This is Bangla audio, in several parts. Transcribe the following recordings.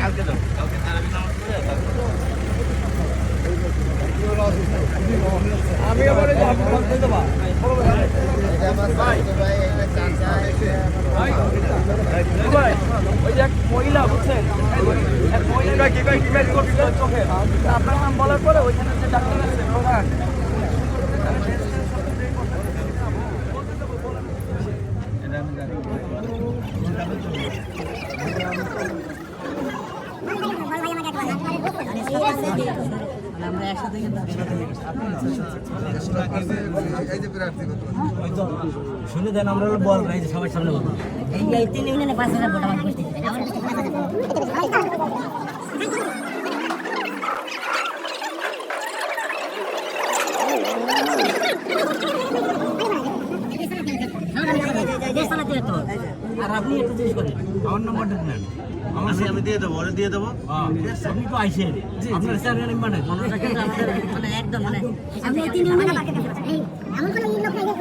কালকে যাব কালকে তারাবি নামাজ পড়ে আমি আবার ওই যে এক মহিলা বুঝছেন আপনার নাম বলার পরে ওইখানে যে ডাক্তার আছে প্রধান আমরা একসাথে শুনে দেন আমরা বল এই তিন ইউনিয়নে পাঁচ হাজার বসতে পাঁচ হাজার আর আপনি একটা করেন আমার নাম্বারটা নেন আমি আমি দিয়ে দেবো ওরে দিয়ে দেবো আপনি তো আইসেন আপনার স্যার মানে মানে একদম মানে আপনি এই তিন এই এমন কোনো লোক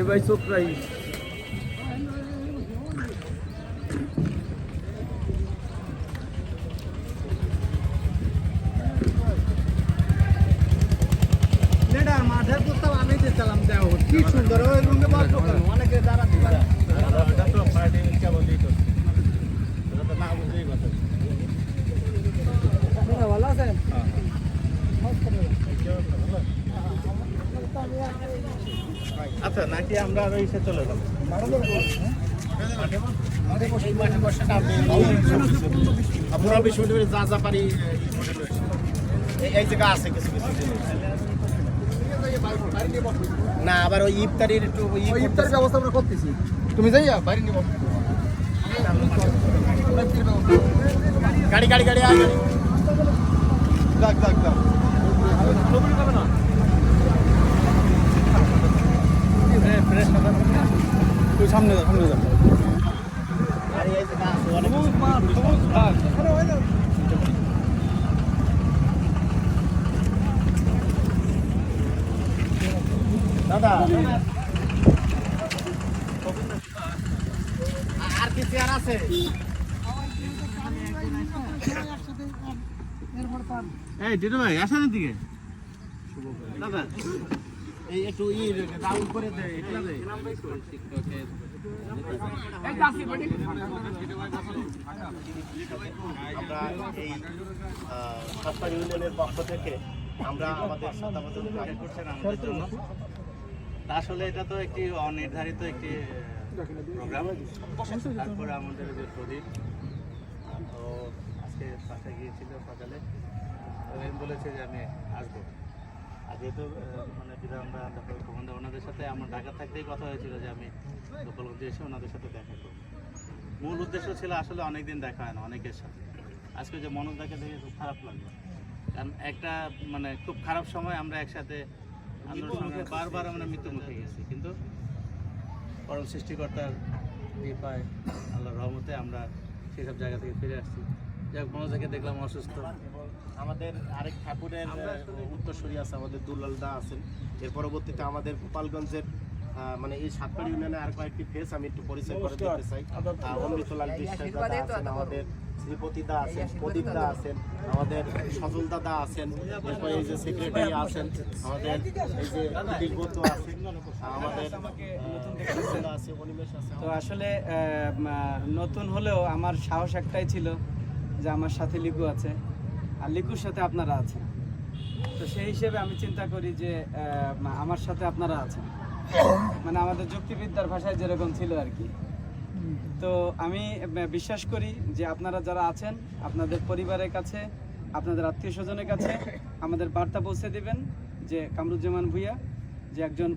নাই চোখরাই মাঠের প্রস্তাব আমি দিতাম দেখো কি সুন্দর, ওই রুমে কেন? অনেকে আচ্ছা নাকি আমরা আরও ইসে চলে যাব আপনারা বেশি যা যা পারি, এই- জায়গা আছে কিছু কিছু। না আবার ওই ইফতারির একটু ওই ব্যবস্থা আমরা করতেছি। তুমি যাইয়া বাইরে নিব গাড়ি গাড়ি গাড়ি গাড়ি। যাক যাক যাক। তুই সামনে যা সামনে যা গাড়ি এই জায়গা আছে অনেক দাদা আর কি চেয়ার আছে? এই টিটু ভাই আসেন দিকে দাদা। এই একটু ই রাউন্ড করে দে এটা দে। আমরা এই ইউনিয়নের পক্ষ থেকে আমরা আমাদের শতাব্দী কাজ করছেন আমাদের জন্য। তা আসলে এটা তো একটি অনির্ধারিত একটি প্রোগ্রাম তারপরে আমাদের যে প্রদীপ তো আজকে বাসায় গিয়েছিল সকালে। বলেছে যে আমি আসব। আর যেহেতু মানে বিধানরা তারপরে ওনাদের সাথে আমার ঢাকা থাকতেই কথা হয়েছিল যে আমি গোপালগঞ্জে এসে ওনাদের সাথে দেখা করব। মূল উদ্দেশ্য ছিল আসলে অনেকদিন দেখা হয় না, অনেকের সাথে। আজকে যে মনোজ মনোজদাকে দেখে খুব খারাপ লাগল। কারণ একটা মানে খুব খারাপ সময় আমরা একসাথে আন্দোলন সঙ্গে বারবার আমরা মৃত্যু মুখে গেছি কিন্তু পরম সৃষ্টিকর্তার কৃপায় আল্লাহর রহমতে আমরা সেসব জায়গা থেকে ফিরে আসছি। যাক মনোজদাকে দেখলাম অসুস্থ। আমাদের আরেক ঠাকুরের উত্তরসূরি আছে আমাদের দুলাল দা আছেন। এর পরবর্তীতে আমাদের গোপালগঞ্জের আহ, মানে এই সাতপাড়ি ইউনিয়নে আর কয়েকটি ফেস আমি একটু পরিচয় করে দিতে চাই। অমৃতলাল বিশ্বাস দাদা আছেন আমাদের। শ্রীপতি দা আছেন প্রদীপ দা আছেন আমাদের সজল দাদা আছেন এরপরে এই যে সেক্রেটারি আছেন আমাদের এই যে বন্ধু আছেন আমাদের তো আসলে নতুন হলেও আমার সাহস একটাই ছিল যে আমার সাথে লিকু আছে আর লিকুর সাথে আপনারা আছেন। তো সেই হিসেবে আমি চিন্তা করি যে আহ, আমার সাথে আপনারা আছেন। মানে আমাদের যুক্তিবিদ্যার ভাষায় যেরকম ছিল আর কি। তো আমি বিশ্বাস করি যে আপনারা যারা আছেন, আপনাদের পরিবারের কাছে, আপনাদের আত্মীয় স্বজনের কাছে আমাদের বার্তা পৌঁছে দিবেন যে কামরুজ্জামান ভুইয়া যে একজন